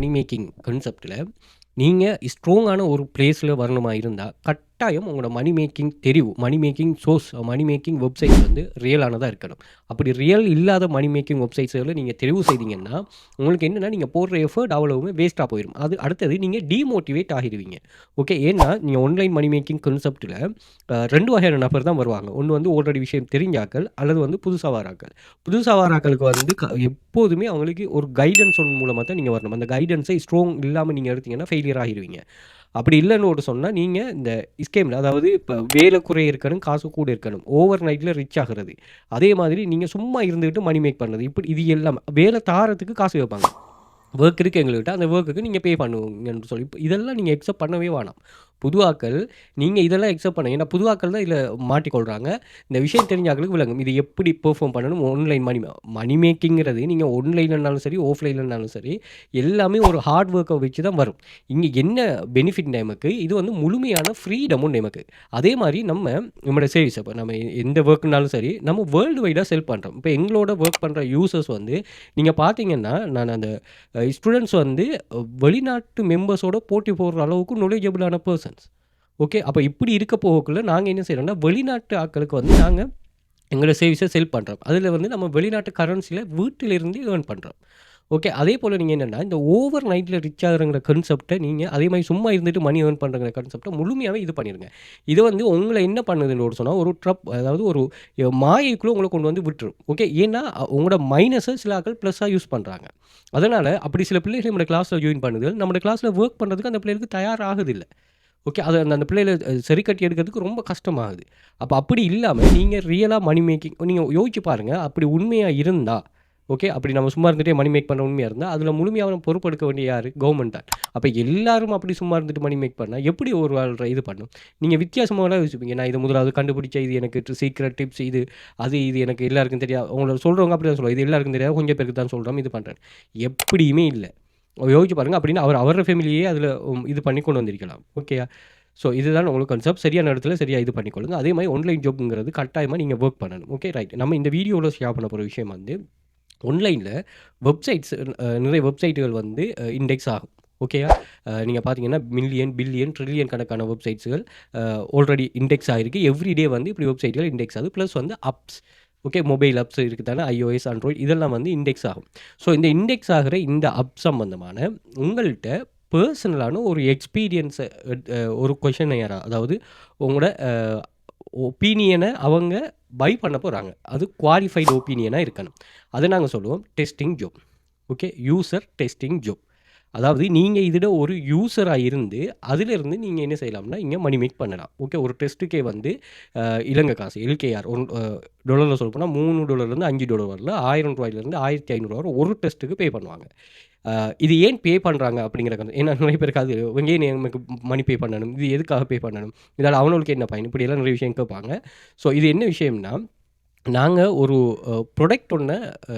Money making கன்செப்டில் நீங்கள் ஸ்ட்ராங்கான ஒரு பிளேஸில் வரணுமா இருந்தால் கட்டாயம் உங்களோட மணி மேக்கிங் தெரிவு money making source money making website வந்து ரியலானதாக இருக்கணும். அப்படி ரியல் இல்லாத மணி மேக்கிங் வெப்சைட்ஸில் நீங்கள் தெரிவு செய்தீங்கன்னா உங்களுக்கு என்னென்னா நீங்கள் போடுற எஃபர்ட் அவ்வளவுமே வேஸ்ட்டாக போயிடும் அது அடுத்தது நீங்கள் டீமோட்டிவேட் ஆகிடுவீங்க. ஓகே ஏன்னா நீங்கள் ஆன்லைன் மணி மேக்கிங் கான்செப்ட்டில் ரெண்டு வகையான நபர் தான் வருவாங்க. ஒன்று வந்து ஆல்ரெடி விஷயம் தெரிஞ்சாக்கள் அல்லது வந்து புதுசாக வாராக்கள். புதுசாக வாராக்களுக்கு வந்து க எப்போதுமே அவங்களுக்கு ஒரு கைடன்ஸ் ஒன்று மூலமாக தான் நீங்கள் வரணும். அந்த கைடன்ஸை ஸ்ட்ராங் இல்லாமல் நீங்கள் எடுத்தீங்கன்னா ஃபெயிலியர் ஆகிடுவீங்க. அப்படி இல்லைன்னு ஒரு சொன்னால் நீங்கள் இந்த ஸ்கேமில் அதாவது இப்போ வேலை குறை இருக்கணும் காசு கூட இருக்கணும் ஓவர் நைட்டில் ரிச் ஆகிறது. அதே மாதிரி நீங்கள் சும்மா இருந்துக்கிட்டு மணி மேக் பண்ணுறது இப்படி இது எல்லாம் வேலை தாரத்துக்கு காசு வைப்பாங்க. ஒர்க் இருக்குது எங்கள்கிட்ட அந்த ஒர்க்குக்கு நீங்கள் பே பண்ணுவீங்கன்னு சொல்லி இப்போ இதெல்லாம் நீங்கள் எக்ஸப்ட் பண்ணவே வேணாம். புதுவாக்கள் நீங்கள் இதெல்லாம் எக்ஸப்ட் பண்ணுங்க. ஏன்னா புதுவாக்கள் தான் இதில் மாட்டிக்கொள்கிறாங்க இந்த விஷயம் தெரிஞ்சாக்களுக்கு விளங்கும். இது எப்படி பெர்ஃபார்ம் பண்ணணும்? ஆன்லைன் மணி மணி மேக்கிங்கிறது நீங்கள் ஆன்லைன்லனாலும் சரி ஆஃப்லைன்லனாலும் சரி எல்லாமே ஒரு ஹார்ட் ஒர்க்கை வச்சு தான் வரும். இங்கே என்ன பெனிஃபிட் நமக்கு? இது வந்து முழுமையான ஃப்ரீடமும் நமக்கு. அதே மாதிரி நம்ம நம்மளோட சேவிஸ் இப்போ நம்ம எந்த ஒர்க்குனாலும் சரி நம்ம வேர்ல்டு வைடாக செல் பண்ணுறோம் இப்போ எங்களோட ஒர்க் பண்ணுற யூசர்ஸ் வந்து நீங்கள் பார்த்தீங்கன்னா நான் அந்த ஸ்டூடெண்ட்ஸ் வந்து வெளிநாட்டு மெம்பர்ஸோட போட்டி போடுற அளவுக்கு நொலேஜபிளான பர்சன் பர்சன்ஸ் ஓகே அப்போ இப்படி இருக்க போகக்குள்ள நாங்கள் என்ன செய்கிறோம்னா வெளிநாட்டு ஆட்களுக்கு வந்து நாங்கள் எங்களோட சேவிஸை செல் பண்ணுறோம் அதில் வந்து நம்ம வெளிநாட்டு கரன்சியில் வீட்டிலிருந்து ஏர்ன் பண்ணுறோம் ஓகே அதே போல் நீங்கள் என்னென்னா இந்த ஓவர் நைட்டில் ரிச் ஆகுறங்கிற கன்செப்டை நீங்கள் அதே மாதிரி சும்மா இருந்துட்டு மணி ஏர்ன் பண்ணுறங்கிற கன்செப்டை முழுமையாகவே இது பண்ணிடுங்க இது வந்து உங்களை என்ன பண்ணுதுன்னு ஒரு சொன்னால் ஒரு ட்ரப் அதாவது ஒரு மாயைக்குள்ளே உங்களை கொண்டு வந்து விட்டுரும். ஓகே ஏன்னா உங்களோட மைனஸை சில ஆக்கள் ப்ளஸ்ஸாக யூஸ் பண்ணுறாங்க அதனால் அப்படி சில பிள்ளைகள் நம்மளோட கிளாஸில் ஜாயின் பண்ணுது நம்மளோட கிளாஸில் ஒர்க் பண்ணுறதுக்கு அந்த பிள்ளைகளுக்கு தயாராகுதில்லை. ஓகே அது அந்த அந்த பிள்ளைகளை சரி கட்டி எடுக்கிறதுக்கு ரொம்ப கஷ்டமாகுது. அப்போ அப்படி இல்லாமல் நீங்கள் ரியலாக மணி மேக்கிங் நீங்கள் யோசிச்சு பாருங்கள் அப்படி உண்மையாக இருந்தால் ஓகே அப்படி நம்ம சும்மா இருந்துகிட்டே மணி மேக் பண்ண உண்மையாக இருந்தால் அதில் முழுமையாக பொறுப்பெடுக்க வேண்டிய யார்? கவர்மெண்ட் தான். அப்போ எல்லாரும் அப்படி சும்மா இருந்துட்டு மணி மேக் பண்ணால் எப்படி ஒரு வாழ்ற இது பண்ணும்? நீங்கள் வித்தியாசமாக யோசிப்பீங்க. நான் இது முதலாவது கண்டுபிடிச்ச இது எனக்கு சீக்ரெட் டிப்ஸ் இது அது இது எனக்கு எல்லாருக்கும் தெரியாது. அவங்கள சொல்கிறவங்க அப்படி தான் சொல்லுவோம் இது எல்லாருக்கும் தெரியாது கொஞ்சம் பேருக்கு தான் சொல்கிறோம் இது பண்ணுறேன் எப்படியுமே இல்லை. யோசிச்சு பாருங்கள் அப்படின்னு அவர் அவரோட ஃபேமிலியே அதில் இது பண்ணி கொண்டு வந்திருக்கலாம். ஓகேயா ஸோ இதுதான் உங்களுக்கு கன்செப்ட் சரியான இடத்துல சரியாக இது பண்ணிக்கொள்ளுங்க அதே மாதிரி ஆன்லைன் ஜாப்ங்கிறது கட்டாயமாக நீங்கள் ஒர்க் பண்ணணும். ஓகே ரைட் நம்ம இந்த வீடியோவில் ஷேர் பண்ண போகிற விஷயம் வந்து ஆன்லைனில் வெப்சைட்ஸ் நிறைய வெப்சைட்டுகள் வந்து இண்டெக்ஸ் ஆகும். ஓகேயா நீங்கள் பார்த்தீங்கன்னா மில்லியன் பில்லியன் ட்ரில்லியன் கணக்கான வெப்சைட்ஸுகள் ஆல்ரெடி இண்டெக்ஸ் ஆகிருக்கு எவ்ரிடே வந்து இப்படி வெப்சைட்டுகள் இண்டெக்ஸ் ஆகுது. ப்ளஸ் வந்து அப்ஸ் ஓகே மொபைல் அப்ஸ் இருக்குது தானே ஐஓஎஸ் ஆண்ட்ராய்டு இதெல்லாம் வந்து இண்டெக்ஸ் ஆகும். ஸோ இந்த இண்டெக்ஸ் ஆகிற இந்த அப் சம்பந்தமான உங்கள்கிட்ட பர்சனலான ஒரு எக்ஸ்பீரியன்ஸை ஒரு கொஷன் அதாவது உங்களோட ஒப்பீனியனை அவங்க பை பண்ண போகிறாங்க அது குவாலிஃபைடு ஒப்பீனியனாக இருக்கணும். அதை நாங்கள் சொல்லுவோம் testing job okay user testing job அதாவது நீங்கள் இதில் ஒரு யூஸராக இருந்து அதிலிருந்து நீங்கள் என்ன செய்யலாம்னா இங்கே மணி மேக் பண்ணலாம். ஓகே ஒரு டெஸ்ட்டுக்கே வந்து இலங்கை காசு எல்கேஆர் ஒன் டாலரில் சொல்ல போனால் மூணு டாலர்லேருந்து அஞ்சு டாலர் வரல ஆயிரம் ரூபாயிலேருந்து ஆயிரத்தி ஐநூறுரூவா வரை ஒரு டெஸ்ட்டுக்கு பே பண்ணுவாங்க. இது ஏன் பே பண்ணுறாங்க அப்படிங்கிற கருத்து ஏன்னா நிறைய பேருக்கு அது இவங்க ஏன் நமக்கு மணி பே பண்ணணும்? இது எதுக்காக பே பண்ணணும்? இதால் அவனுக்கு என்ன பயன்? இப்படியெல்லாம் நிறைய விஷயம் கேட்பாங்க. ஸோ இது என்ன விஷயம்னா நாங்கள் ஒரு ப்ரொடக்ட் ஒன்று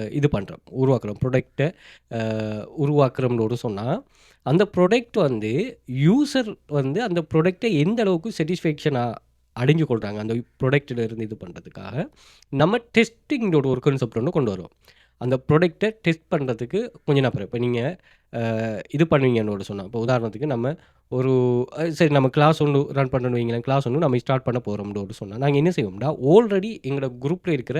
இது பண்ணுறோம் உருவாக்குறோம். ப்ரொடக்டை உருவாக்குறோம்னு ஒரு சொன்னால் அந்த ப்ரொடக்ட் வந்து யூசர் வந்து அந்த ப்ரொடக்டை எந்த அளவுக்கு சாட்டிஸ்ஃபேக்ஷனாக அடைஞ்சு கொள்கிறாங்க அந்த ப்ரொடக்டில் இருந்து இது பண்ணுறதுக்காக நம்ம டெஸ்டிங்கோட ஒரு கான்செப்ட் ஒன்று கொண்டு வருவோம் அந்த ப்ரொடக்டை டெஸ்ட் பண்ணுறதுக்கு கொஞ்சம் நான் இப்போ நீங்கள் இது பண்ணுவீங்கன்னு சொன்னால் இப்போ உதாரணத்துக்கு நம்ம ஒரு சரி நம்ம கிளாஸ் ஒன்று ரன் பண்ணணும் வைங்களேன். கிளாஸ் ஒன்று நம்ம ஸ்டார்ட் பண்ண போகிறோம்னு ஒரு சொன்னோம் நாங்கள் என்ன செய்வோம்னா ஆல்ரெடி எங்களோட குரூப்பில் இருக்கிற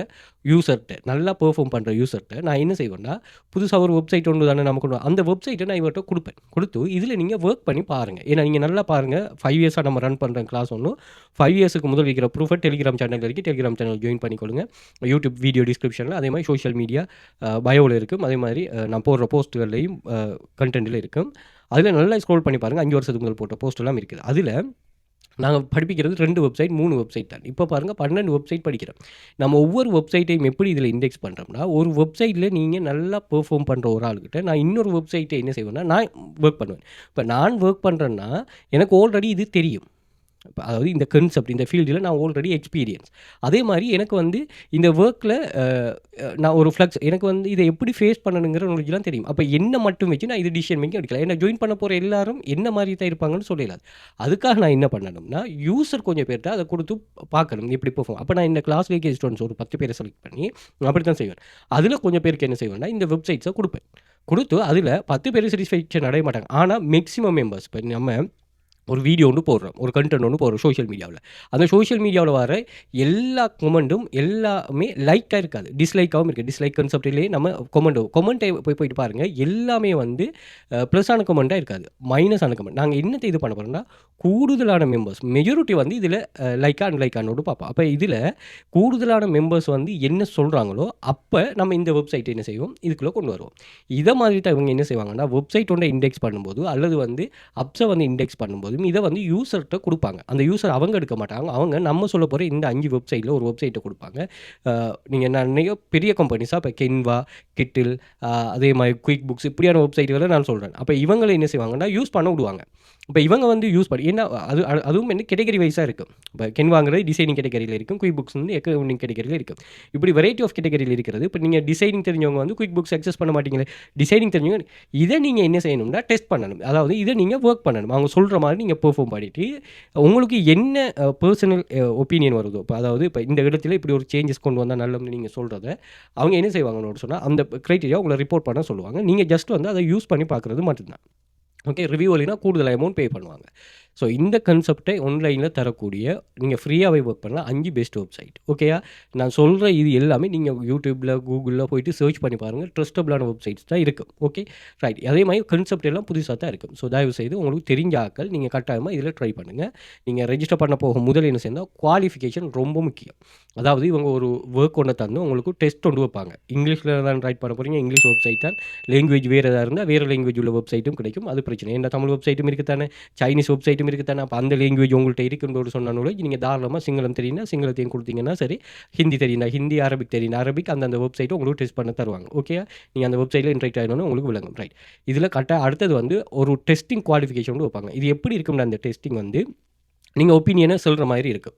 யூசர்கிட்ட நல்லா பெர்ஃபார்ம் பண்ணுற யூசர்கிட்ட நான் என்ன செய்வேன்னா புதுசாக ஒரு வெப்சைட் ஒன்று தானே நம்ம கொண்டு அந்த வெப்சைட்டை நான் இவர்கிட்ட கொடுப்பேன். கொடுத்து இதில் நீங்கள் ஒர்க் பண்ணி பாருங்கள் ஏன்னா நீங்கள் நல்லா பாருங்கள் ஃபைவ் இயர்ஸாக நம்ம ரன் பண்ணுற கிளாஸ் ஒன்றும் ஃபைவ் இயர்ஸுக்கு முதல் வைக்கிற ப்ரூஃபை டெலிகிராம் சேனல் இருக்குது டெலிகிராம் சேனல் ஜாயின் பண்ணிக்கொள்ளுங்க. யூடியூப் வீடியோ டிஸ்கிரிப்ஷனில் அதே மாதிரி சோஷியல் மீடியா பயோவில் இருக்கும். அதே மாதிரி நான் போடுற போஸ்ட்டுகள்லையும் கண்டென்ட்டில் இருக்கும். அதில் நல்லா ஸ்க்ரோல் பண்ணி பாருங்கள் அஞ்சு வருஷத்துக்கு போட்ட போஸ்ட்டெல்லாம் இருக்குது. அதில் நாங்கள் படிப்பிக்கிறது ரெண்டு வெப்சைட் மூணு வெப்சைட் தான். இப்போ பாருங்கள் பன்னெண்டு வெப்சைட் படிக்கிறோம். நம்ம ஒவ்வொரு வெப்சைட்டையும் எப்படி இதில் இண்டெக்ஸ் பண்ணுறோம்னா ஒரு வெப்சைட்டில் நீங்கள் நல்லா பெர்ஃபார்ம் பண்ணுற ஒரு ஆளுக்கிட்ட நான் இன்னொரு வெப்சைட்டை என்ன செய்வேன்னா நான் ஒர்க் பண்ணுவேன். இப்போ நான் ஒர்க் பண்ணுறேன்னா எனக்கு ஆல்ரெடி இது தெரியும். அதாவது இந்த கன்செப்ட் இந்த ஃபீல்டில் நான் ஆல்ரெடி எக்ஸ்பீரியன்ஸ் அதே மாதிரி எனக்கு வந்து இந்த ஒர்க்கில் நான் ஒரு ஃப்ளக்ஸ் எனக்கு வந்து இதை எப்படி ஃபேஸ் பண்ணணுங்கிற நாலேஜ்லாம் தெரியும். அப்போ என்ன மட்டும் வச்சு நான் இது டிசிஷன் மேக்கிங் எடுக்கலாம். ஏன்னா ஜாயின் பண்ண போகிற எல்லாரும் என்ன மாதிரி தான் இருப்பாங்கன்னு சொல்லிடலாம் அதுக்காக நான் என்ன பண்ணணும்னா யூசர் கொஞ்சம் பேர்கிட்ட அதை கொடுத்து பார்க்கணும் எப்படி பெர்ஃபார்ம் அப்போ நான் இந்த கிளாஸ் வேக்கே ஸ்டூடெண்ட்ஸ் ஒரு பத்து பேரை செலக்ட் பண்ணி அப்படி தான் செய்வேன். அதில் கொஞ்சம் பேருக்கு என்ன செய்வேன்னா இந்த வெப்சைட்ஸை கொடுப்பேன். கொடுத்து அதில் பத்து பேர் சாட்டிஸ்ஃபேக்ஷன் அடைய மாட்டாங்க. ஆனால் மேக்ஸிமம் மெம்பர்ஸ் இப்போ நம்ம ஒரு வீடியோ ஒன்று போடுறோம். ஒரு கண்டென்ட் ஒன்று போடுறோம் சோஷியல் மீடியாவில் அந்த சோஷியல் மீடியாவில் வர எல்லா கொமெண்ட்டும் எல்லாமே லைக்காக இருக்காது. டிஸ்லைக்காகவும் இருக்குது டிஸ்லைக் கன்செப்டிலே நம்ம கொமெண்ட் கொமெண்ட்டை போய் போயிட்டு பாருங்கள் எல்லாமே வந்து ப்ளஸ்ஸான கொமெண்ட்டாக இருக்காது. மைனஸான கமெண்ட் நாங்கள் என்னத்தை இது பண்ண போகிறோம்னா கூடுதலான மெம்பர்ஸ் மெஜாரிட்டி வந்து இதில் லைக்கா அன்லைக்கானோடு பார்ப்போம். அப்போ இதில் கூடுதலான மெம்பர்ஸ் வந்து என்ன சொல்கிறாங்களோ அப்போ நம்ம இந்த வெப்சைட் என்ன செய்வோம்? இதுக்குள்ளே கொண்டு வருவோம். இதை மாதிரி தான் இவங்க என்ன செய்வாங்கன்னா வெப்சைட் ஒன்றை இண்டெக்ஸ் பண்ணும்போது அல்லது வந்து அப்ஸை வந்து இண்டெக்ஸ் பண்ணும்போது பண்ணும்போதும் இதை வந்து யூசர்கிட்ட கொடுப்பாங்க. அந்த யூசர் அவங்க எடுக்க மாட்டாங்க. அவங்க நம்ம சொல்ல போகிற இந்த அஞ்சு வெப்சைட்டில் ஒரு வெப்சைட்டை கொடுப்பாங்க. நீங்கள் நிறைய பெரிய கம்பெனிஸாக இப்போ கென்வா கிட்டில் அதே மாதிரி குயிக் புக்ஸ் இப்படியான வெப்சைட்டுகளை நான் சொல்கிறேன் அப்போ இவங்களை என்ன செய்வாங்கன்னா யூஸ் பண்ண விடுவாங்க. இப்போ இவங்க வந்து யூஸ் பண்ணி ஏன்னா அது அது- அதுவும் என்ன கேட்டகரி வைஸாக இருக்கும் இப்போ கென்வாங்கிறது டிசைனிங் கேட்டகரியில் இருக்கும் குயிக் புக்ஸ் வந்து எக்கவுண்டிங் கேட்டகரியில் இருக்கும் இப்படி வெரைட்டி ஆஃப் கேட்டகரியில் இருக்கிறது இப்போ நீங்கள் டிசைனிங் தெரிஞ்சவங்க வந்து குயிக் புக்ஸ் அக்சஸ் பண்ண மாட்டீங்களே டிசைனிங் தெரிஞ்சவங்க இதை நீங்கள் என்ன செய்யணும்னா டெஸ்ட் பண்ணணும். அதாவது இதை நீங்கள் ஒர்க் பண்ணணும். அவங்க சொல்கிற மாதிரி நீங்கள் பெர்ஃபார்ம் பண்ணிட்டு உங்களுக்கு என்ன பர்சனல் ஒப்பீனியன் வருதோ இப்போ அதாவது இப்போ இந்த இடத்துல இப்படி ஒரு சேஞ்சஸ் கொண்டு வந்தால் நல்லதுன்னு நீங்கள் சொல்கிறத அவங்க என்ன செய்வாங்கன்னு சொன்னால் அந்த க்ரைட்டீரியா உங்களை ரிப்போர்ட் பண்ண சொல்லுவாங்க. நீங்கள் ஜஸ்ட் வந்து அதை யூஸ் பண்ணி பார்க்குறது மட்டும்தான். ஓகே ரிவ்யூ இல்லைனா கூடுதல் அமௌண்ட் பே பண்ணுவாங்க. ஸோ இந்த கன்செப்டை ஆன்லைனில் தரக்கூடிய நீங்கள் ஃப்ரீயாகவே ஒர்க் பண்ணலாம். அஞ்சு பெஸ்ட் வெப்சைட் ஓகேயா நான் சொல்கிற இது எல்லாமே நீங்கள் யூடியூப்பில் கூகுளில் போயிட்டு சர்ச் பண்ணி பாருங்கள் ட்ரஸ்டபிளான வெப்சைட்ஸ் தான் இருக்கும் ஓகே ரைட் அதே மாதிரி கன்செப்ட் எல்லாம் புதுசாக தான் இருக்கும் ஸோ தயவு செய்து உங்களுக்கு தெரிஞ்ச ஆக்கள் நீங்கள் கட்டாயமாக இதில் ட்ரை பண்ணுங்கள் நீங்கள் ரெஜிஸ்டர் பண்ண போக முதல் என்ன சேர்ந்தால் குவாலிஃபிகேஷன் ரொம்ப முக்கியம். அதாவது இவங்க ஒரு ஒர்க் ஒன்று தந்து உங்களுக்கு டெஸ்ட் ஒன்று வைப்பாங்க. இங்கிலீஷில் தான் ரைட் பண்ண போகிறீங்க இங்கிலீஷ் வெப்சைட் தான். லாங்குவேஜ் வேறு எதாவது இருந்தால் வேறு லாங்குவேஜ் உள்ள வெப்சைட்டும் கிடைக்கும். அது பிரச்சனை. ஏன்னா தமிழ் வெப்சைட்டும் இருக்குது தானே சைனீஸ் வெப்சைட்டும் இருக்குதானே? அப்போ அந்த லேங்குவேஜ் உங்கள்கிட்ட இருக்குன்னு சொன்னாலும் நீங்கள் தாராளமாக சிங்களம் தெரியும்னா சிங்களத்தையும் கொடுத்தீங்கன்னா சரி ஹிந்தி தெரியும்னா ஹிந்தி அரபிக் தெரியும் அரபிக் அந்த அந்த வெப்சைட்டை உங்களுக்கு டெஸ்ட் பண்ண தருவாங்க. ஓகே நீங்கள் அந்த வெப்சைட்டில் இன்ட்ரெக்ட் ஆகணும்னு உங்களுக்கு விளங்கும். ரைட் இதில் கரெக்டாக அடுத்தது வந்து ஒரு டெஸ்டிங் குவாலிஃபிகேஷன் வைப்பாங்க. இது எப்படி இருக்கும்னா அந்த டெஸ்டிங் வந்து நீங்கள் ஒப்பீனியனை சொல்கிற மாதிரி இருக்கும்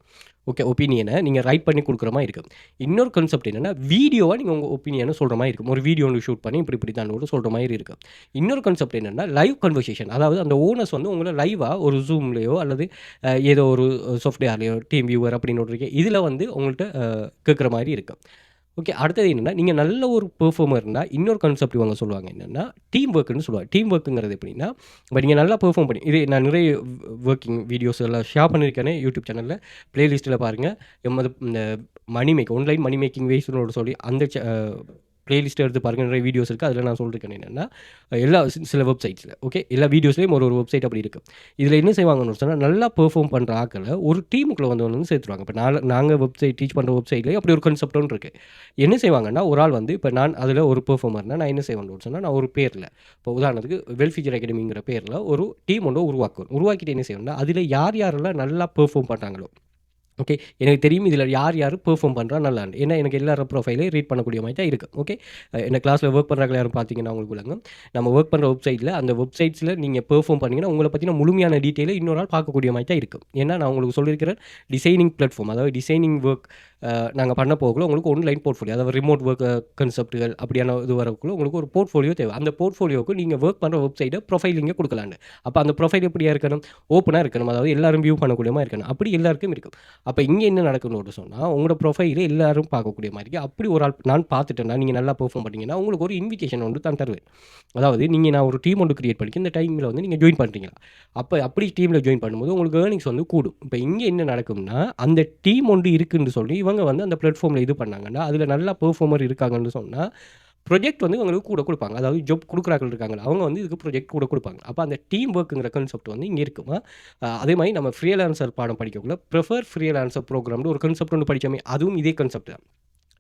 ஓகே ஒப்பீனியனை நீங்கள் ரைட் பண்ணி கொடுக்குற மாதிரி இருக்கும் இன்னொரு கான்செப்ட் என்னென்னா வீடியோவாக நீங்கள் உங்கள் ஒப்பீனியனை சொல்கிற மாதிரி இருக்கும். ஒரு வீடியோ ஒன்று ஷூட் பண்ணி இப்படி இப்படி தான் சொல்கிற மாதிரி இருக்கும் இன்னொரு கான்செப்ட் என்னென்னா லைவ் கன்வர்சேஷன் அதாவது அந்த ஓனர்ஸ் வந்து உங்களை லைவாக ஒரு ஜூம்லேயோ அல்லது ஏதோ ஒரு சாஃப்ட்வேர்லையோ டீம் வியூவர் அப்படின்னு ஒன்று இதில் வந்து உங்கள்கிட்ட கேட்குற மாதிரி இருக்கும் ஓகே அடுத்தது என்னென்னா நீங்கள் நல்ல ஒரு பெர்ஃபார்மர் இருந்தால் இன்னொரு கான்செப்ட் இவங்க சொல்லுவாங்க. என்னென்னா டீம் ஒர்க்குன்னு சொல்லுவாங்க. டீம் ஒர்க்குங்கிறது எப்படின்னா இப்போ நீங்கள் நல்லா பெர்ஃபார்ம் பண்ணி இது நான் நிறைய ஒர்க்கிங் வீடியோஸ் எல்லாம் ஷேர் பண்ணியிருக்கேனே யூடியூப் சேனலில் ப்ளேலிஸ்ட்டில் பாருங்கள் எம்மது இந்த money make online money making வேஸ்னோட சொல்லி அந்த பிளேலிஸ்ட் எடுத்து பாருங்க. நிறைய வீடியோஸ் இருக்குது அதில் நான் சொல்லியிருக்கேன் என்னென்னா எல்லா சில வெப்சைட்ஸில் ஓகே எல்லா வீடியோஸ்லேயும் ஒரு ஒரு வெப்சைட் அப்படி இருக்குது இதில் என்ன செய்வாங்கன்னு சொன்னால் நல்லா பெர்ஃபார்ம் பண்ணுற ஆக்களை ஒரு டீமுக்குள்ளே வந்து வந்து சேர்த்துருவாங்க. இப்போ நான் நாங்கள் வெப்சைட் டீச் பண்ணுற வெப்சைட்லேயே அப்படி ஒரு கான்செப்ட் இருக்குது என்ன செய்வாங்கன்னா ஒரு ஆள் வந்து இப்போ நான் அதில் ஒரு பெர்ஃபார்மர்னால் நான் என்ன செய்வேன்னு சொன்னால் நான் ஒரு பேரில் இப்போ உதாரணத்துக்கு வெல்ஃபியூச்சர் அகாடமிங்கிற பேரில் ஒரு டீம் ஒன்று உருவாக்குவேன். உருவாக்கிட்டு என்ன செய்வேன்னா அதில் யார் யாரெல்லாம் நல்லா பெர்ஃபார்ம் பண்ணுறாங்களோ ஓகே எனக்கு தெரியும் இதில் யார் யார் பெர்ஃபார்ம் பண்ணுறா நல்லா ஏன்னா எனக்கு எல்லாரும் ப்ரொஃபைலையும் ரீட் பண்ணக்கூடிய மாதிரி தான் இருக்குது ஓகே என்ன கிளாஸில் ஒர்க் பண்ணுறாங்க யாரும் பார்த்தீங்கன்னா உங்களுக்கு விளங்கும். நம்ம ஒர்க் பண்ணுற வெப்சைட்டில் அந்த வெப்சைட்ஸில் நீங்கள் பெர்ஃபார்ம் பண்ணீங்கன்னா உங்களை பற்றின முழுமையான டீட்டெயிலை இன்னொரு நாள் பார்க்கக்கூடிய மாதிரி தான் இருக்கும் ஏன்னா நான் உங்களுக்கு சொல்லியிருக்கிற டிசைனிங் பிளாட்ஃபார்ம் அதாவது டிசைனிங் ஒர்க் நாங்கள் பண்ண போகக்குள்ள உங்களுக்கு ஒன்லைன் போர்ட்ஃபோலியோ அதாவது ரிமோட் ஒர்க் கன்செப்ட்டுகள் அப்படியான இது வரக்குள்ள உங்களுக்கு ஒரு போர்ட்ஃபோலியோ தேவை. அந்த போர்ட்ஃபோலியோவுக்கு நீங்கள் ஒர்க் பண்ணுற வெப்சைட்டை ப்ரொஃபைலிங்கே கொடுக்கலான்னு அப்போ அந்த ப்ரொஃபைல் எப்படியா இருக்கணும்? ஓப்பனாக இருக்கணும். அதாவது எல்லாரும் வியூ பண்ணக்கூடியமாக இருக்கணும். அப்படி எல்லாருக்கும் இருக்கும். அப்போ இங்கே என்ன நடக்கணும்னு சொன்னால் உங்களோட ப்ரொஃபைலே எல்லாரும் பார்க்கக்கூடிய மாதிரி அப்படி ஒரு ஆள் நான் பார்த்துட்டேன்னா நீங்கள் நல்லா பெர்ஃபார்ம் பண்ணீங்கன்னா உங்களுக்கு ஒரு இன்விடேஷன் ஒன்று தான் தருவேன். அதாவது நீங்கள் நான் ஒரு டீம் ஒன்று கிரியேட் பண்ணி இந்த டைமில் வந்து நீங்கள் ஜாயின் பண்ணுறீங்களா அப்போ அப்படி டீமில் ஜாயின் பண்ணும்போது உங்களுக்கு ஏர்னிங்ஸ் வந்து கூடும். இப்போ இங்கே என்ன நடக்கும்னா அந்த டீம் ஒன்று இருக்குன்னு சொல்லி இவங்க வந்து அந்த பிளாட்ஃபார்மில் இது பண்ணாங்கன்னா அதில் நல்லா பெர்ஃபார்மர் இருக்காங்கன்னு சொன்னால் ப்ரொஜெக்ட் வந்து உங்களுக்கு கூட கொடுப்பாங்க. அதாவது ஜாப் கொடுக்குறாக்கள் இருக்காங்க. அவங்க வந்து இதுக்கு ப்ரொஜெக்ட் கூட கொடுப்பாங்க. அப்போ அந்த டீம் ஒர்க்குங்கிற கான்செப்ட் வந்து இங்கே இருக்குமா? அதே மாதிரி நம்ம ஃப்ரீலான்சர் பாடம் படிக்கக்குள்ள ப்ரிஃபர் ஃப்ரீலான்சர் ப்ரோக்ராம்னு ஒரு கான்செப்ட் ஒன்று படித்தோமே அதுவும் இதே கான்செப்ட் தான்.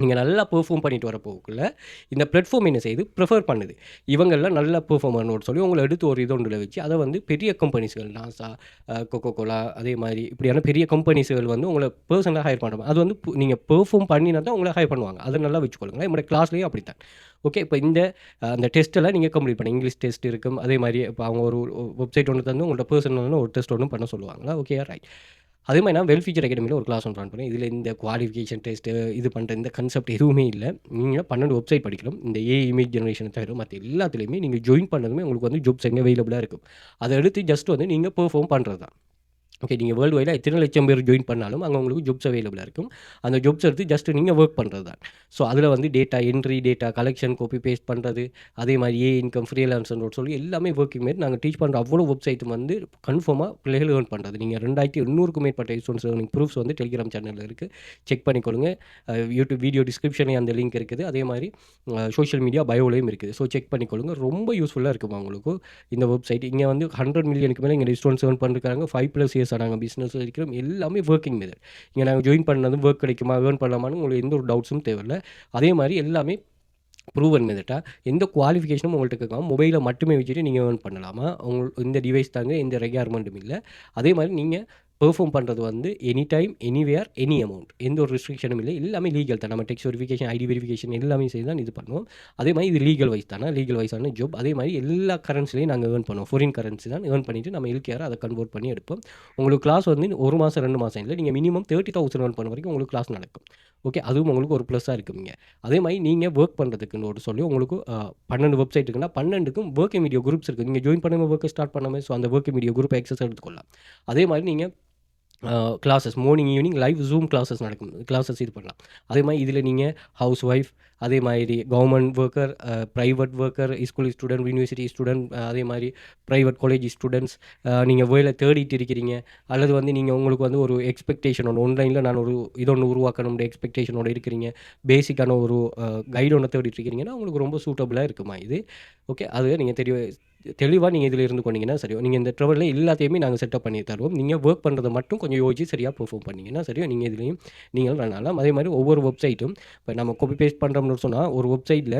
நீங்கள் நல்லா பெர்ஃபார்ம் பண்ணிட்டு வர போக்குள்ள இந்த பிளாட்ஃபார்ம் என்ன செய்யுது ப்ரிஃபர் பண்ணுது. இவங்கெல்லாம் நல்லா பெர்ஃபார்ம் பண்ணோன்னு சொல்லி உங்களை எடுத்து ஒரு இது ஒன்றில் வச்சு அதை வந்து பெரிய கம்பெனிஸ்கள் நாசா கொக்கோ கோலா அதே மாதிரி இப்படியான பெரிய கம்பெனிஸ்கள் வந்து உங்களை பர்சனலாக ஹையர் பண்ணுறாங்க அது வந்து நீங்கள் பெர்ஃபார்ம் பண்ணினா தான் உங்களை ஹையர் பண்ணுவாங்க. அதை நல்லா வச்சுக்கொள்ளுங்க நம்மளோட கிளாஸ்லேயும் அப்படித்தான். ஓகே இப்போ இந்த அந்த டெஸ்ட்டெல்லாம் நீங்கள் கம்ப்ளீட் பண்ணி. இங்கிலீஷ் டெஸ்ட் இருக்கும். அதே மாதிரி இப்போ அவங்க ஒரு வெப்சைட் ஒன்று தந்து உங்களோட பர்சனலான ஒரு டெஸ்ட் ஒன்றும் பண்ண சொல்லுவாங்களா? ஓகே ரைட் அதே மாதிரி நான் வெல் ஃபியூச்சர் அகாடமியில் ஒரு கிளாஸ் ஒன்று ரன் பண்ணேன். இதில் இந்த குவாலிஃபிகேஷன் டெஸ்ட்டு இது பண்ணுற இந்த கன்செப்ட் எதுவுமே இல்லை. நீங்கள் பன்னெண்டு வெப்சைட் படிக்கலாம். இந்த ஏ இமேஜ் ஜெனரேஷன் தவிர மற்ற எல்லாத்துலேயுமே நீங்கள் ஜாயின் பண்ணதுமே உங்களுக்கு வந்து ஜாப்ஸ் எங்கே அவைலபிளாக இருக்கும். அதை எடுத்து ஜஸ்ட் வந்து நீங்கள் பெர்ஃபார்ம் பண்ணுறது தான் ஓகே நீங்கள் வேர்ல்டு வைடில் எத்தனை லட்சம் பேர் ஜாயின் பண்ணாலும் அங்கே உங்களுக்கு ஜாப்ஸ் அவைலபிளாக இருக்கும். அந்த ஜாப்ஸ் எடுத்து ஜஸ்ட் நீங்கள் ஒர்க் பண்ணுறது தான் ஸோ அதில் வந்து data entry data collection copy paste பண்ணுறது அதே மாதிரி ஏ இன்கம் ஃப்ரீலான்ஸ்னு சொல்லி எல்லாமே ஒர்க்கிங் மாரி நாங்கள் டீச் பண்ணுற அவ்வளோ வெப்சைட்டும் வந்து கன்ஃபார்மாக பிள்ளைகள் ஏர்ன் பண்ணுறது நீங்கள் ரெண்டாயிரத்தி எண்ணூறுக்கும் மேற்பட்ட ஸ்டூடெண்ட்ஸ் ஏர்னிங் ப்ரூஃப்ஸ் வந்து டெலிகிராம் சேனலில் இருக்குது செக் பண்ணிக்கொள்ளுங்க யூடியூப் வீடியோ டிஸ்கிரிப்ஷனே அந்த லிங்க் இருக்குது. அதே மாதிரி சோஷியல் மீடியா பயோலையும் இருக்குது. ஸோ செக் பண்ணிக்கொள்ளுங்க ரொம்ப யூஸ்ஃபுல்லாக இருக்கும் உங்களுக்கு இந்த வெப்சைட் இங்கே வந்து ஹண்ட்ரட் மில்லியனுக்கு மேலே இங்கே ஸ்டூடெண்ட்ஸ் ஏர்ன் பண்ணிருக்காங்க. ஃபைவ் ப்ளஸ் இயர்ஸ் நாங்கள் பிஸ்னஸ் இருக்கிறோம். எல்லாமே ஒர்க்கிங் மெத்தட் இங்கே நாங்கள் ஜாயின் பண்ணதும் ஒர்க் கிடைக்குமா ஏர்ன் பண்ணலாமான்னு உங்களுக்கு எந்த ஒரு டவுட்ஸும் தேவையில்லை. அதே மாதிரி எல்லாமே ப்ரூவன் மெத்தட்டாக எந்த குவாலிஃபிகேஷனும் உங்கள்கிட்ட கேட்காம மொபைலை மட்டுமே வச்சுட்டு நீங்கள் ஏர்ன் பண்ணலாமா? உங்கள் இந்த டிவைஸ் தாங்க எந்த ரெக்யர்மெண்ட்டும் இல்லை. அதே மாதிரி நீங்கள் பெர்ஃபார்ம் பண்ணுறது வந்து any time anywhere any amount எந்த ஒரு ரெஸ்ட்ரிக்ஷனும் இல்லை. எல்லாமே லீகல் தான். நம்ம டெக்ஸ் வெரிஃபிகேஷன் ஐடி வெரிஃபிகேஷன் எல்லாமே செய்து தான் இது பண்ணுவோம். அதே மாதிரி இது லீகல் வைஸ் தானே? லீகல் வைஸான ஜாப் அதே மாதிரி எல்லா கரன்சிலையும் நாங்கள் ஏர்ன் பண்ணுவோம். ஃபாரின் கரன்சி தான் ஏர்ன் பண்ணிவிட்டு நம்ம எல்கேஆர் அதை கன்வெர்ட் பண்ணி எடுப்போம். உங்களுக்கு கிளாஸ் வந்து ஒரு மாதம் ரெண்டு மாதம் இல்லை. நீங்கள் மினிமம் தேர்ட்டி தௌசண்ட் ஏர்ன் பண்ண வரைக்கும் உங்களுக்கு கிளாஸ் நடக்கும். ஓகே அதுவும் உங்களுக்கு ஒரு ப்ளஸ்ஸாக இருக்குங்க அதே மாதிரி நீங்கள் ஒர்க் பண்ணுறதுக்குன்னு ஒரு சொல்லி உங்களுக்கு பன்னெண்டு வெப்சைட் இருக்குன்னா பன்னெண்டுக்கும் ஒர்க் மீடியோ குரூப்ஸ் இருக்குது. நீங்கள் ஜாயின் பண்ணாமல் ஒர்க்கை ஸ்டார்ட் பண்ணாமல் ஸோ அந்த ஒர்க் மீடியோ குரூப் எக்ஸஸ் எடுத்துக்கொள்ளலாம். அதே மாதிரி நீங்கள் classes morning evening live Zoom classes நடக்கும். கிளாஸஸ் இது பண்ணலாம். அதே மாதிரி இதில் நீங்கள் ஹவுஸ் ஒய்ஃப் அதே மாதிரி government worker private worker school student university student அதே மாதிரி ப்ரைவேட் காலேஜ் ஸ்டூடெண்ட்ஸ் நீங்கள் வேலை தேடிட்டு இருக்கிறீங்க. அல்லது வந்து நீங்கள் உங்களுக்கு வந்து ஒரு எக்ஸ்பெக்டேஷன் ஒன்று ஆன்லைனில் நான் ஒரு இதொன்று உருவாக்கணும்ன்ற எக்ஸ்பெக்டேஷனோட இருக்கிறீங்க. பேசிக்கான ஒரு கைடு ஒன்று தேடிட்டு இருக்கிறீங்கன்னா உங்களுக்கு ரொம்ப சூட்டபுளாக இருக்குமா இது? ஓகே அது நீங்கள் தெரிய தெளிவாக நீங்கள் இதில் இருந்து கொண்டீங்கன்னா சரி நீங்கள் இந்த ட்ரவலில் எல்லாத்தையுமே நாங்கள் செட்டப் பண்ணி தருவோம். நீங்கள் ஒர்க் பண்ணுறதை மட்டும் கொஞ்சம் யோசிச்சு சரியாக பெர்ஃபார்ம் பண்ணீங்கன்னா சரியோ. நீங்கள் இதுலேயும் நீங்கள் ரன் ஆகலாம் அதே மாதிரி ஒவ்வொரு வெப்சைட்டும் இப்போ நம்ம காப்பி பேஸ்ட் பண்ணுறோம்னு சொன்னால் ஒரு வெப்சைட்டில்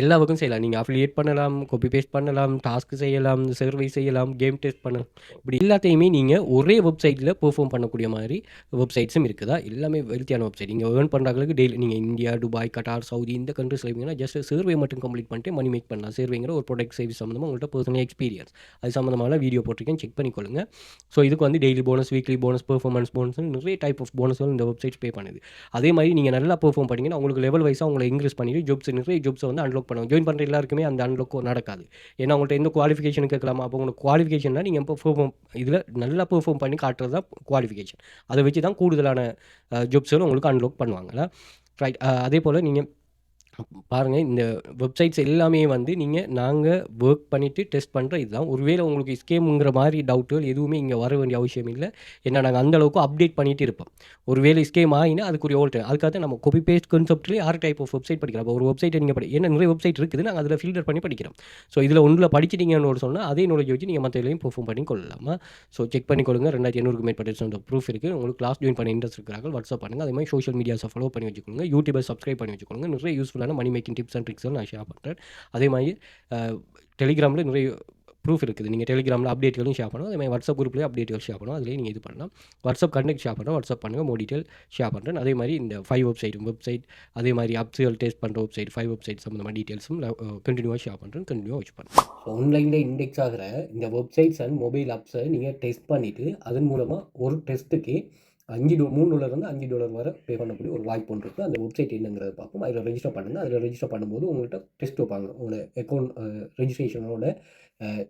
எல்லா ஒர்க்கும் செய்யலாம். நீங்கள் அஃபிலியேட் பண்ணலாம் காப்பி பேஸ்ட் பண்ணலாம் டாஸ்க் செய்யலாம் சர்வை செய்யலாம் கேம் டெஸ்ட் பண்ணலாம். இப்படி எல்லாத்தையுமே நீங்கள் ஒரே வெப்சைட்டில் பெர்ஃபார்ம் பண்ணக்கூடிய மாதிரி வெப்சைட்ஸும் இருக்குதா? எல்லாமே வெல்த்தியான வெப்சைட் நீங்கள் ஏர்ன் பண்ணுறாங்களுக்கு டெய்லி நீங்கள் இந்தியா துபாய் கட்டார் சவுதி இந்த கண்ட்ரிஸில் இருந்தீங்கன்னா ஜஸ்ட் சர்வே மட்டும் கம்ப்ளீட் பண்ணிட்டு மணி மேக் பண்ணலாம். சர்வேங்கிற ஒரு ப்ராடக்ட் சர்வீஸ் சம்மந்தமாக உங்கள்கிட்ட பர்சனல் எக்ஸ்பீரியன்ஸ் அது சம்மந்தமான வீடியோ போட்டிருக்கேன். செக் பண்ணிக்கொள்ளுங்க. ஸோ இதுக்கு வந்து daily bonus weekly bonus performance bonus நிறைய டைப் ஆஃப் போனஸ்கள் இந்த வெப்சைட்ஸ் பே பண்ணுது. அதே மாதிரி நீங்கள் நல்லா பெர்ஃபார்ம் பண்ணிங்கன்னா உங்களுக்கு லெவல் வைஸாக உங்களை இன்க்ரீஸ் பண்ணிட்டு ஜாப்ஸ் நிறைய ஜாப்ஸை வந்து அன்லாக் பண்ணுவோம் ஜாயின் பண்ணுற எல்லாருக்குமே அந்த அன்லாக் நடக்காது. ஏன்னா உங்கள்கிட்ட எந்த குவாலிஃபிகேஷன் கேட்கலாமா? அப்போ உங்களுக்கு குவாலிஃபிகேஷன்னா நீங்கள் பெர்ஃபார்ம் இதில் நல்லா பெர்ஃபார்ம் பண்ணி காட்டுறது தான் குவாலிஃபிகேஷன் அதை வச்சு தான் கூடுதலான ஜாப்ஸ்களும் உங்களுக்கு அன்லாக் பண்ணுவாங்களா ரைட் அதே போல் நீங்கள் பாருங்கள் இந்த வெப்சைட்ஸ் எல்லாமே வந்து நீங்கள் நாங்கள் ஒர்க் பண்ணிவிட்டு டெஸ்ட் பண்ணுற இதுதான். ஒருவேளை உங்களுக்கு ஸ்கேமுங்கிற மாதிரி டவுட்டுகள் எதுவுமே இங்கே வர வேண்டிய அவசியம் இல்லை. ஏன்னா நாங்கள் அந்த அளவுக்கு அப்டேட் பண்ணிகிட்டு இருப்போம். ஒருவேளை ஸ்கேம் ஆகினா அதுக்குரிய ஓல்டு அதுக்காக நம்ம காப்பி பேஸ்ட் கான்செப்ட்லேயே ஆறு டைப் ஆஃப் வெப்சைட் படிக்கிறோம் ஒரு வெப்சைட்டை நீங்கள் படி ஏன்னா நிறைய வெப்சைட் இருக்குது. நாங்கள் அதில் ஃபில்டர் பண்ணி படிக்கிறோம். ஸோ இதில் ஒன்றில் படிச்சிட்டிங்கன்னு சொன்னால் அதே நாலேஜ் வச்சு நீங்கள் மற்ற இதுலையும் பெர்ஃபார்ம் பண்ணி கொள்ளலாமா? ஸோ செக் பண்ணிக்கொள்ளுங்க ரெண்டாயிரத்தி எண்ணூறுக்கு மேற்பட்ட ப்ரூஃப் இருக்குது உங்களுக்கு கிளாஸ் ஜாயின் பண்ண இன்ட்ரெஸ்ட் இருக்கிறாங்க வாட்ஸ்அப் பண்ணுங்கள் அதே மாதிரி சோஷியல் மீடியாஸை ஃபாலோ பண்ணி வச்சுக்கோங்க யூடியூபை சப்ஸ்கிரைப் பண்ணி வச்சுக்கோங்க நிறைய யூஸ்ஃபுல்லான மணி மேக்கிங் டிப்ஸ் அண்ட் ட்ரிக்ஸும் நான் ஷேர் பண்ணுறேன் அதே மாதிரி டெலிகிராமில் நிறைய ப்ரூஃப் இருக்குது. நீங்கள் டெலிகிராமில் அப்டேட்களும் ஷேர் பண்ணுவோம் அதே மாதிரி வாட்ஸ்அப் குரூப்லேயே அப்டேட்கள் ஷேர் பண்ணுவோம் அதுலேயே நீங்கள் இது பண்ணலாம். வாட்ஸ்அப் கண்டெக்ட் ஷேர் பண்ணுறோம் வாட்ஸ்அப் பண்ணுங்கள் மோ டீட்டெயில் ஷேர் பண்ணுறேன் அதே மாதிரி இந்த ஃபைவ் வெப்சைட் வெப்சைட் அதே மாதிரி அப்சுவல் டெஸ்ட் பண்ணுற வெப்சைட் ஃபைவ் வெப்சைட் சம்மந்தமாக டீட்டெயில்ஸும் கண்டினியூவாக ஷேர் பண்ணுறேன் கண்டினியூவாக வச்சு பண்ணுறேன் ஆன்லைனில் இண்டெக்ஸ் ஆகிற இந்த வெப்சைட்ஸ் அண்ட் மொபைல் ஆப்ஸை நீங்கள் டெஸ்ட் பண்ணிவிட்டு அதன் மூலமாக ஒரு டெஸ்ட்டுக்கு அஞ்சு டோ மூணு டாலர்லேருந்து அஞ்சு டாலர் வரை பே பண்ணக்கூடிய ஒரு வாய்ப்பு ஒன்று இருக்குது. அந்த வெப்சைட் என்னங்கிறத பார்ப்போம். அதில் ரெஜிஸ்டர் பண்ணுங்கள் அதில் ரெஜிஸ்டர் பண்ணும்போது உங்கள்கிட்ட டெஸ்ட் வைப்பாங்க. உங்களோட அக்கௌண்ட் ரெஜிஸ்ட்ரேஷனோட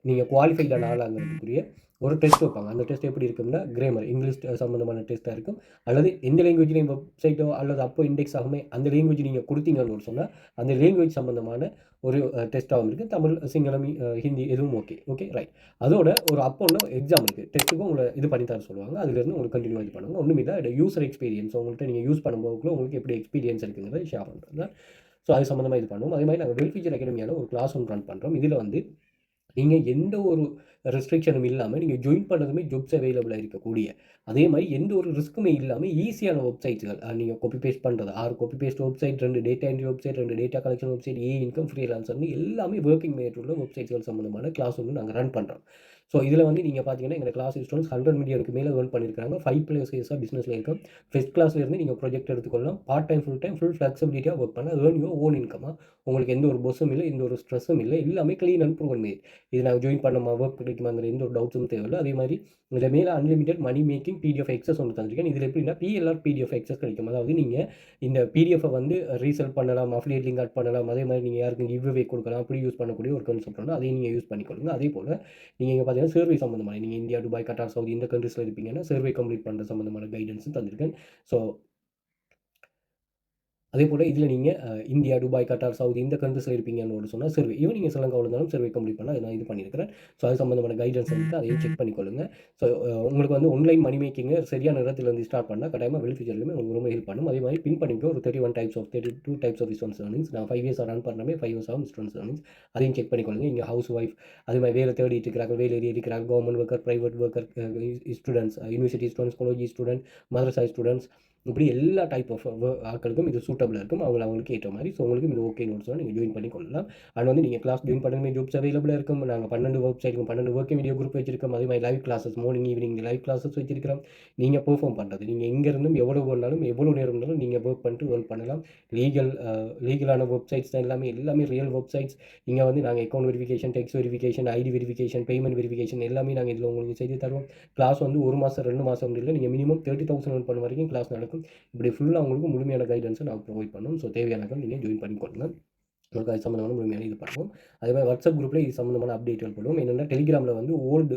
நீங்கள் குவாலிஃபைடான ஆளாங்கிறதுக்குரிய ஒரு டெஸ்ட் வைப்பாங்க. அந்த டெஸ்ட் எப்படி இருக்கும்னா கிராமர் இங்கிலீஷ் சம்மந்தமான டெஸ்ட்டாக இருக்கும். அல்லது எந்த லாங்குவேஜ்லையும் வெப்சைட்டோ அல்லது அப்போ இண்டெக்ஸ் ஆகுமே அந்த லாங்குவேஜ் நீங்கள் கொடுத்தீங்கன்னு சொன்னால் அந்த லாங்குவேஜ் சம்மந்தமான ஒரு டெஸ்ட்டாகவும் இருக்குது தமிழ் சிங்களம் ஹிந்தி எதுவும் ஓகே ஓகே ரைட் அதோட ஒரு அப்போ ஒன்று எக்ஸாம் இருக்குது டெஸ்ட்டுக்கும் உங்களை இது பண்ணி தர சொல்லுவாங்க. அதுலேருந்து உங்களுக்கு கண்டினியூ இது பண்ணுவாங்க. ஒன்றும் இல்லை. யூசர் எக்ஸ்பீரியன்ஸ் உங்கள்கிட்ட நீங்கள் யூஸ் பண்ணும்போதுக்குள்ள உங்களுக்கு எப்படி எக்ஸ்பீரியன்ஸ் இருக்குங்கிறத ஷேர் பண்ணுறது ஸோ அது சம்மந்தமாக இது பண்ணுவோம். அதே மாதிரி நாங்கள் வெல் ஃபீச்சர் அகாடமியான ஒரு கிளாஸ் ஒன்று ரன் பண்ணுறோம் இதில் வந்து நீங்கள் எந்த ஒரு ரெஸ்ட்ரிக்ஷனும் இல்லாமல் நீங்கள் ஜாயின் பண்ணதுமே ஜாப்ஸ் அவைலபிளாக இருக்கக்கூடிய. அதே மாதிரி எந்த ஒரு ரிஸ்க்குமே இல்லாமல் ஈஸியான வெப்சைட்ஸ்கள் நீங்கள் காப்பி பேஸ்ட் பண்ணுறது ஆறு காப்பி பேஸ்ட் வெப்சைட் ரெண்டு டேட்டா என்ட்ரி வெப்சைட் ரெண்டு data collection website A income ஃப்ரீலான்சர்னு எல்லாமே ஒர்க்கிங் மேட் உள்ள வெப்சைட்கள் சம்மந்தமான கிளாஸ் வந்து நாங்கள் ரன் பண்ணுறோம் ஸோ இதில் வந்து நீங்கள் பார்த்தீங்கன்னா எங்கள் கிளாஸ் ஸ்டூடெண்ட்ஸ் ஹண்ட்ரட் மில்லியனுக்கு மேலே ஏர்ன் பண்ணியிருக்காங்க ஃபைவ் பிளேஸ் இயர்ஸாக பிஸ்னஸில் இருக்கும். ஃபஸ்ட் கிளாஸ்லேருந்து நீங்கள் ப்ரொஜெக்ட் எடுத்துக்கொள்ளலாம். Part time full time full ஃப்ளெக்சிபிலிட்டியாக work பண்ண ஏர்ன் யூ ஓன் இன்கமாக உங்களுக்கு எந்த ஒரு பஸ்ஸும் இல்லை எந்த ஒரு ஸ்ட்ரெஸ்ஸும் இல்லை. எல்லாமே க்ளீன் அண்ட் ப்ரூவன் மேட் இது நாங்கள் ஜாயின் பண்ணோமா ஒர்க் கிடைக்குமாங்கிற எந்த ஒரு டவுட்ஸும் தேவையில்லை. அதே மாதிரி இதில் மேலே unlimited money making PDF access ஒன்று தந்திருக்கேன். இதில் எப்படின்னா பிஎல்ஆர் பிடிஎஃப் எக்ஸஸ் கிடைக்கும். அதாவது நீங்கள் இந்த பிடிஎஃபை வந்து ரீசெல் பண்ணலாம் அஃபிலியேட் லிங்க் ஆட் பண்ணலாம். அதே மாதிரி நீங்கள் யாருக்கும் கிவ்வே கொடுக்கலாம் அப்படி யூஸ் பண்ணக்கூடிய ஒரு கன்செப்ட் வந்து அதையும் நீங்கள் யூஸ் பண்ணிக்கொள்ளுங்க. அதே போல் நீங்கள் இங்கே பார்த்தீங்கன்னா சர்வே சம்மந்தமான நீங்கள் இந்தியா துபாய் கட்டார் சவுதி இந்த கண்ட்ரீஸில் இருப்பீங்கன்னா சர்வே கம்ப்ளீட் பண்ணுற சம்மந்தமான கைடன்ஸும் தந்திருக்கேன். ஸோ அதே போல் இதில் நீங்கள் இந்தியா துபாய் கட்டார் சவுதி இந்த கண்ட்ரீஸில் இருப்பீங்கன்னு சொன்னால் சர்வே ஈவன் நீங்கள் ஸ்ரீலங்காவில் இருந்தாலும் சர்வே கம்ப்ளீட் பண்ணால் நான் இது பண்ணியிருக்கிறேன் ஸோ அது சம்மந்தமான கைடன்ஸ் இருக்குது அதையும் செக் பண்ணிக்கொள்ளுங்க. ஸோ உங்களுக்கு வந்து ஆன்லைன் மணி மேக்கிங்கை சரியான நேரத்தில் இருந்து ஸ்டார்ட் பண்ணால் கட்டாயமாக வெல் ஃபியூச்சர்லையுமே உங்களுக்கு ரொம்ப ஹெல்ப் பண்ணும். அதே மாதிரி பின் பண்ணிக்க. ஒரு thirty one types of thirty two types of students earnings நான் ஃபைவ் இயர்ஸ் ரன் பண்ணவே ஃபைவ் இயர்ஸ் ஆகும் ஸ்டூடெண்ட்ஸ் ஏர்னிங்ஸ் அதையும் செக் பண்ணிக்கொள்ளுங்க. இங்கே ஹவுஸ் ஒய்ஃப் அதே மாதிரி வேலை தேடிட்டு இருக்கிறாங்க வேலை ஏறி இருக்கிறாங்க government worker private worker students university students college student மதரசா ஸ்டூடெண்ட்ஸ் இப்படி எல்லா டைப் ஆஃப் ஆட்களுக்கும் இது சூட்டபிளாக இருக்கும். அவங்க அவங்களுக்கு ஏற்ற மாதிரி. ஸோ உங்களுக்கு இது ஓகே நோட்ஸ் நீங்கள் ஜாயின் பண்ணி கொள்ளலாம் அண்ட் வந்து நீங்கள் கிளாஸ் ஜாயின் பண்ணுமே ஜாப்ஸ் அவைலபிளாக இருக்கும். நாங்கள் பன்னெண்டு வெப்சைட் பன்னெண்டு ஒர்க்கிங் வீடியோ குரூப் வச்சிருக்கோம். அதே மாதிரி live classes morning evening live classes வச்சிருக்கிறோம். நீங்கள் பெர்ஃபார்ம் பண்ணுறது நீங்கள் எங்கேருந்தும் எவ்வளோ வேணாலும் எவ்வளோ நேரம் இருந்தாலும் நீங்கள் ஒர்க் பண்ணிட்டு ஒர்க் பண்ணலாம். லீகல் லீகலான வெப்சைட்ஸ் தான் எல்லாமே எல்லாமே ரியல் வெப்சைட்ஸ் இங்கே வந்து நாங்கள் account verification tax verification ID verification payment verification எல்லாமே நாங்கள் இதில் உங்களுக்கு செய்து தருவோம். கிளாஸ் வந்து ஒரு மாதம் ரெண்டு மாதம் இல்லை. நீங்கள் மினிமம் தேர்ட்டி தௌசண்ட் பண்ண வரைக்கும் கிளாஸ் நடக்கும். இப்படி ஃபுல்லாக உங்களுக்கு முழுமையான கைடன்ஸை நான் ப்ரொவைட் பண்ணும். ஸோ தேவையான நீங்கள் ஜாயின் பண்ணிக்கொள்ளுங்க உங்களுக்கு அது சம்மந்தமான முழுமையான இது பண்ணுவோம். அதே மாதிரி வாட்ஸ்அப் குரூப்பில் இது சம்மந்தமான அப்டேட்கள் போடுவோம். என்னென்னா டெலிகிராமில் வந்து ஓல்டு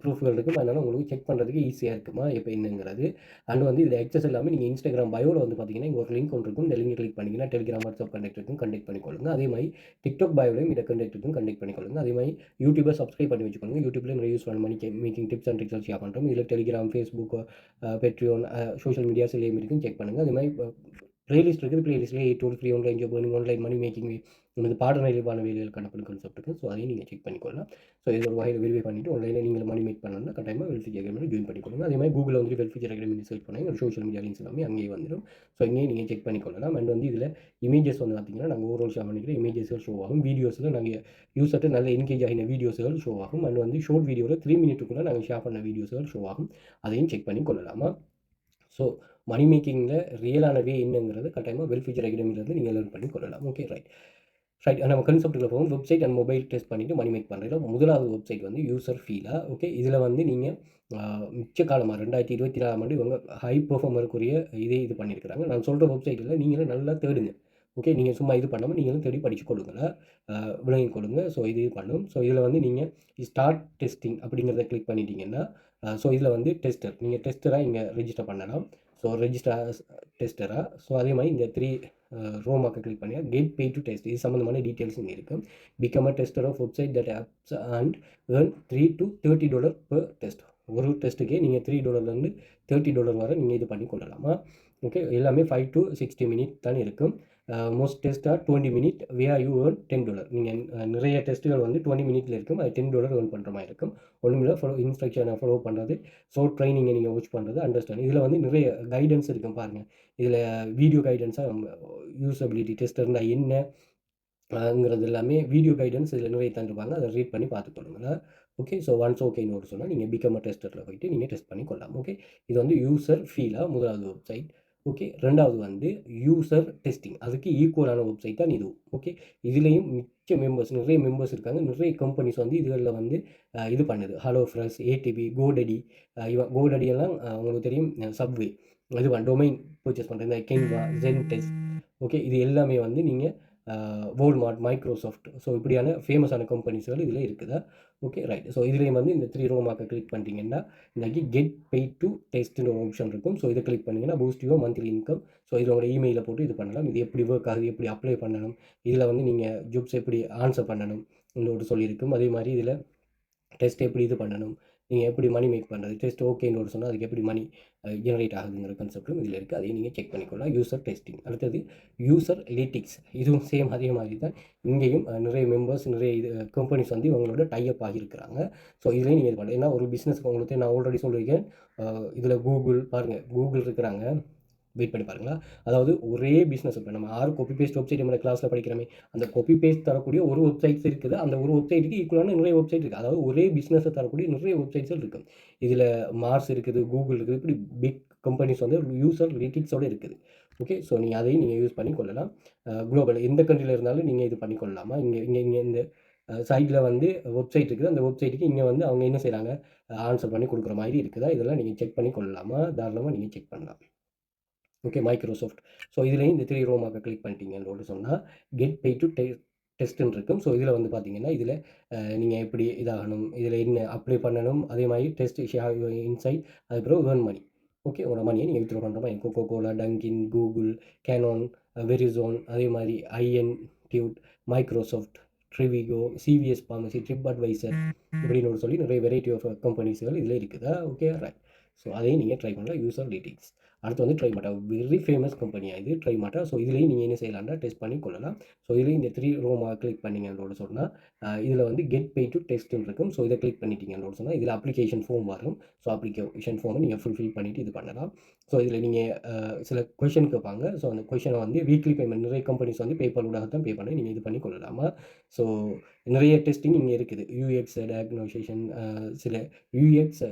ப்ரூஃப்கள் இருக்கும்? அதனால் உங்களுக்கு செக் பண்ணுறதுக்கு ஈஸியாக இருக்குமா? எப்போ என்னங்கிறது. அண்ட் வந்து இதில் எக்ஸஸ் எல்லாமே நீங்கள் இன்ஸ்டாகிராம் பயோவில் வந்து பார்த்தீங்கன்னா இங்கே ஒரு லிங்க் ஒன்று இருக்கும். இந்த லிங்க் கிளிக் பண்ணிங்கன்னா டெலிகிராம் வாட்ஸ்அப் கண்டெக்ட் இருக்கும் கண்டெக்ட் பண்ணிக்கொள்ளுங்க. அதே மாதிரி டிக்டாக் பயோலையும் இதை கண்டெக்ட் இருக்கும் கண்டெக்ட் பண்ணிக்கொள்ளுங்க. அதே மாதிரி யூடியூபை சப்ஸ்கிரைப் பண்ணி வச்சுக்கோங்க யூடியூப்ல நிறைய யூஸ் பண்ண money making tips and tricks share பண்ணுறோம் இதில் Telegram Facebook Patreon social medias எல்லாம் இருக்கும் செக் பண்ணுங்கள் அதே மாதிரி ப்ளேலிஸ்ட் இருக்குது. பிளேலிஸ்ட்டில் tool free online job online money making நமது நிறைவான வேலைகள் கணக்கு கான்செப்ட் இருக்குது ஸோ அதையும் நீங்கள் செக் பண்ணிக்கொள்ளலாம் ஸோ இது ஒரு வகையில் வெரிஃபை பண்ணிவிட்டு ஆன்லைனில் நீங்கள் மணி மேக் பண்ணணும்னா கட்டாயமாக வெல்ஃபியர் அகாடமி ஜாயின் பண்ணிக்கொள்ளுங்க அதே மாதிரி கூகுளில் வந்து வெல்ஃபியர் அகாடமி சர்ச் பண்ணி ஒரு சோஷியல் மீடியா லிங்க்ஸ் எல்லாமே அங்கேயே வந்துடும் ஸோ இங்கேயும் நீங்கள் செக் பண்ணிக்கொள்ளலாம் அண்ட் வந்து இதில் இமேஜஸ் வந்து பார்த்தீங்கன்னா நாங்கள் ஓவரால் ஷேர் பண்ணிக்கிற இமேஜஸ்கள் ஷோ ஆகும். வீடியோஸில் நாங்கள் யூஸர்ட்டு நல்ல என்கேஜ் ஆகின வீடியோஸ்கள் ஷோ ஆகும். அண்ட் வந்து ஷோர்ட் வீடியோவில் த்ரீ மினிட்டுக்குள்ளே நாங்கள் ஷேர் பண்ண வீடியோஸ்கள் ஷோ ஆகும். அதையும் செக் பண்ணி கொள்ளலாமா? ஸோ மணி மேக்கிங்கில் ரியலான வே என்னங்கிறது கட்டாயமாக வெல் அகாடமிலேருந்து நீங்கள் லேர்ன் பண்ணி கொள்ளலாம். ஓகே ரைட் ரைட் நம்ம கன்செப்ட்டில் போகும். வெப்சைட் அண்ட் மொபைல் டெஸ்ட் பண்ணிவிட்டு மணி மேக் பண்ணுறதுல முதலாவது வெப்சைட் வந்து யூசர் ஃபீலாக ஓகே இதில் வந்து நீங்கள் மிச்ச காலமாக ரெண்டாயிரத்தி இருபத்தி நாலாம் ஆண்டு இவங்க ஹை பெர்ஃபார்மருக்குரிய இதே இது பண்ணியிருக்கிறாங்க நான் சொல்கிற வெப்சைட்டில் நீங்களும் நல்லா தேடுங்க. ஓகே நீங்கள் சும்மா இது பண்ணாமல் நீங்களும் தேடி படித்து கொடுங்க. விளங்கி கொடுங்க. ஸோ இது பண்ணும். ஸோ இதில் வந்து நீங்கள் ஸ்டார்ட் டெஸ்டிங் அப்படிங்கிறத கிளிக் பண்ணிட்டீங்கன்னா ஸோ இதில் வந்து டெஸ்டர் நீங்கள் டெஸ்டராக இங்கே ரெஜிஸ்டர் பண்ணலாம். ஸோ ரெஜிஸ்டர் டெஸ்டராக ஸோ அதே மாதிரி இந்த த்ரீ ரோமாக்க கிளிக் பண்ணி கெட் பே டு டெஸ்ட் இது சம்மந்தமான டீட்டெயில்ஸ் இங்கே இருக்குது become a tester of website that apps and earn three to thirty dollar per test ஒரு டெஸ்ட்டுக்கே நீங்கள் த்ரீ டாலர்லேருந்து தேர்ட்டி டாலர் வரை நீங்கள் இது பண்ணி கொள்ளலாமா ஓகே எல்லாமே ஃபைவ் டு சிக்ஸ்டி மினிட் தான் இருக்கும் most டெஸ்ட்டாக twenty minute way you earn ten dollar நீங்கள் நிறைய டெஸ்ட்டுகள் வந்து டுவெண்ட்டி மினிட்ல இருக்கும். அது டென் டாலர் ஏர்ன் பண்ணுற மாதிரி இருக்கும். ஒன்றுமில்ல ஃபாலோ இன்ஸ்ட்ரக்ஷனை ஃபாலோ பண்ணுறது ஸோ ட்ரைனிங்கை நீங்கள் வாட்ச் பண்ணுறது அண்டர்ஸ்டாண்ட் இதில் வந்து நிறைய கைடன்ஸ் இருக்கும் பாருங்கள் இதில் வீடியோ கைடன்ஸாக யூஸபிலிட்டி டெஸ்ட் இருந்தால் என்ன ங்கிறது எல்லாமே வீடியோ கைடன்ஸ் இதில் நிறைய தந்துருப்பாங்க. அதை ரீட் பண்ணி பார்த்துக்கொள்ளுங்க ஓகே ஸோ ஒன்ஸ் ஓகேன்னு ஒரு சொன்னால் நீங்கள் பிகம் டெஸ்டரில் போயிட்டு நீங்கள் டெஸ்ட் பண்ணி கொள்ளலாம். ஓகே இது வந்து யூசர் ஃபீலாக முதலாவது வெப்சைட் ஓகே ரெண்டாவது வந்து யூசர் டெஸ்டிங் அதுக்கு ஈக்குவலான வெப்சைட் தான் இது. ஓகே இதுலேயும் மிச்ச மெம்பர்ஸ் நிறைய மெம்பர்ஸ் இருக்காங்க. நிறைய கம்பெனிஸ் வந்து இதுகளில் வந்து இது பண்ணுது. ஹலோ ஃப்ரெஷ் ஏடிபி கோடடி இவன் கோடடி எல்லாம் உங்களுக்கு தெரியும் சப்வே இது டொமைன் பர்ச்சேஸ் பண்ணுறது இந்த கென்வா ஜென் டெஸ்ட் ஓகே இது எல்லாமே வந்து நீங்கள் வோல்மார்ட் மைக்ரோசாஃப்ட் ஸோ இப்படியான ஃபேமஸான கம்பெனிஸ்கள் இதில் இருக்குதா. ஓகே ரைட் ஸோ இதுலேயும் வந்து இந்த த்ரீ ரோ மார்க்கை கிளிக் பண்ணிட்டீங்கன்னா இன்றைக்கி கெட் பே டு டெஸ்ட்னு ஒரு ஆப்ஷன் இருக்கும். ஸோ இதை கிளிக் பண்ணிங்கன்னா boost your monthly income so இது உங்களோட இமெயிலில் போட்டு இது பண்ணலாம். இது எப்படி ஒர்க் ஆகுது எப்படி அப்ளை பண்ணணும் இதில் வந்து நீங்கள் ஜூப்ஸ் எப்படி ஆன்சர் பண்ணணும் இன்னொரு சொல்லியிருக்கும். அதே மாதிரி இதில் டெஸ்ட் எப்படி இது பண்ணணும் நீங்கள் எப்படி மணி மேக் பண்ணுறது டெஸ்ட் ஓகேன்னு ஒரு சொன்னால் அதுக்கு எப்படி மணி ஜெனரேட் ஆகுதுங்கிற கான்செப்ட்டும் இதில் இருக்குது அதையும் நீங்கள் செக் பண்ணிக்கொள்ளலாம் யூசர் டெஸ்டிங் அடுத்தது யூசர் லிட்டிக்ஸ் இதுவும் சேம் அதே மாதிரி தான். இங்கேயும் நிறைய மெம்பர்ஸ் நிறைய இது கம்பெனிஸ் வந்து இவங்களோட டைப் ஆகியிருக்கிறாங்க. ஸோ இதுலேயும் நீங்கள் இது ஏன்னா ஒரு பிஸ்னஸ் உங்களுக்கு நான் ஆல்ரெடி சொல்லியிருக்கேன். இதில் கூகுள் பாருங்கள் கூகுள் இருக்கிறாங்க. வெயிட் பண்ணி பாருங்களா. அதாவது ஒரே பிஸ்னஸ் இப்போ நம்ம ஆறு காப்பி பேஸ்ட் வெப்சைட் நம்ம கிளாஸில் படிக்கிறோமே. அந்த காப்பி பேஸ்ட் தரக்கூடிய ஒரு வெப்சைட்ஸ் இருக்குது. அந்த ஒரு வெப்சைட்டுக்கு ஈக்குவலான நிறைய வெப்சைட் இருக்குது அதாவது ஒரே பிஸ்னஸை தரக்கூடிய நிறைய வெப்சைட்ஸ் இருக்குது இதில் மார்ஸ் இருக்குது கூகுள் இருக்குது இப்படி பிக் கம்பெனிஸ் வந்து யூசர் லிட்டிக்ஸோடு இருக்குது. ஓகே ஸோ நீங்கள் அதையும் நீங்கள் யூஸ் பண்ணி கொள்ளலாம். குளோபல் எந்த கண்ட்ரியில் இருந்தாலும் நீங்கள் இது பண்ணி கொள்ளலாமா? இங்கே இங்கே இங்கே இந்த சைடில் வந்து வெப்சைட் இருக்குது. அந்த வெப்சைட்டுக்கு இங்கே வந்து அவங்க என்ன செய்கிறாங்க ஆன்சர் பண்ணி கொடுக்குற மாதிரி இருக்குதா? இதெல்லாம் நீங்கள் செக் பண்ணி கொள்ளலாமா? தாராளமாக நீங்கள் செக் பண்ணலாம். ஓகே மைக்ரோசாஃப்ட் ஸோ இதுலேயும் இந்த த்ரீ ரோமாக்க கிளிக் பண்ணிட்டீங்கன்னு சொன்னால் கெட் பே டு டெ டெஸ்ட்டுன்னு இருக்கும். ஸோ இதில் வந்து பார்த்தீங்கன்னா இதில் நீங்கள் எப்படி இதாகணும் இதில் என்ன அப்ளை பண்ணணும் அதே மாதிரி டெஸ்ட் இன்சைட் அதுக்கப்புறம் ஏர்ன் மணி ஓகே உங்களோட மணியை நீங்கள் வித்ரோ பண்ணுற மாதிரி Coca Cola Dunkin Google Canon Verizon அதே மாதிரி Intuit Microsoft Trivago CVS pharmacy TripAdvisor இப்படின்னு ஒரு சொல்லி நிறைய வெரைட்டி ஆஃப் கம்பெனிஸ்கள் இதில் இருக்குதா. ஓகே ரைட் ஸோ அதையும் நீங்கள் ட்ரை பண்ணலாம். யூசர் டீட்டெயில்ஸ் அடுத்து வந்து ட்ரை மாட்டா வெரி ஃபேமஸ் கம்பெனியாக இது ட்ரை மாட்டா ஸோ இதுலேயும் நீங்கள் என்ன செய்யலாம்னா டெஸ்ட் பண்ணி கொள்ளலாம். ஸோ இதுலேயும் இந்த த்ரீ ரோமாக கிளிக் பண்ணிங்கன்றோட சொன்னால் இதில் வந்து கெட் பே டு டெஸ்ட்டுன்னு இருக்கும். ஸோ இதை கிளிக் பண்ணிட்டீங்கன்றோட சொன்னால் இதில் அப்ளிகேஷன் ஃபார்ம் வரும். ஸோ அப்ளிகேஷன் ஃபார்மை நீங்கள் ஃபுல்ஃபில் பண்ணிவிட்டு இது பண்ணலாம். ஸோ இதில் நீங்கள் சில கொஷின் கேட்பாங்க ஸோ அந்த கொஷனை வந்து வீக்லி பேமெண்ட் நிறைய கம்பெனிஸ் வந்து பேப்பர் ஊடாக தான் பே பண்ணி நீங்கள் இது பண்ணி கொள்ளலாமா? ஸோ நிறைய டெஸ்டிங் இங்கே இருக்குது. யூஎக்ஸ் டயக்னோசேஷன் சில யூஎக்ஸ்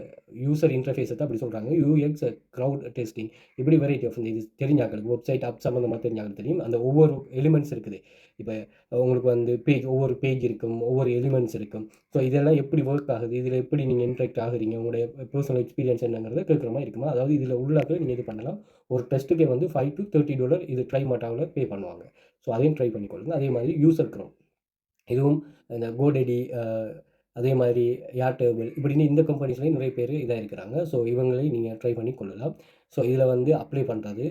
யூசர் இன்டர்ஃபேஸை தான் அப்படி சொல்கிறாங்க யூஎக்ஸ் க்ரௌட் டெஸ்டிங் இப்படி வெரைட்டி ஆஃப் இது தெரிஞ்சாக்களுக்கு வெப்சைட் அப் சம்மந்தமாக தெரிஞ்சாக்கள் தெரியும். அந்த ஒவ்வொரு எலிமெண்ட்ஸ் இருக்குது. இப்போ உங்களுக்கு வந்து பேஜ் ஒவ்வொரு பேஜ் இருக்கும் ஒவ்வொரு எலிமெண்ட்ஸ் இருக்கும். ஸோ இதெல்லாம் எப்படி ஒர்க் ஆகுது? இதில் எப்படி நீங்கள் இன்ட்ராக்ட் ஆகுறீங்க? உங்களுடைய பர்சனல் எக்ஸ்பீரியன்ஸ் என்னங்கிறத கேட்குற மாதிரி இருக்குமா? அதாவது இதில் உள்ளாக்க நீங்கள் இது பண்ணலாம். ஒரு டெஸ்ட்டுக்கே வந்து ஃபைவ் டு தேர்ட்டி டாலர் இது ட்ரை மாட்டாவில் பே பண்ணுவாங்க. ஸோ அதையும் ட்ரை பண்ணிக்கொள்ளுங்க. அதே மாதிரி யூசர் க்ரோம் இதுவும் இந்த கோடெடி அதே மாதிரி ஏர்டேபிள் இப்படின்னு இந்த கம்பெனிஸ்லேயும் நிறைய பேர் இதாக இருக்கிறாங்க. ஸோ இவங்களையும் நீங்கள் ட்ரை பண்ணி கொள்ளலாம். ஸோ இதில் வந்து அப்ளை பண்ணுறது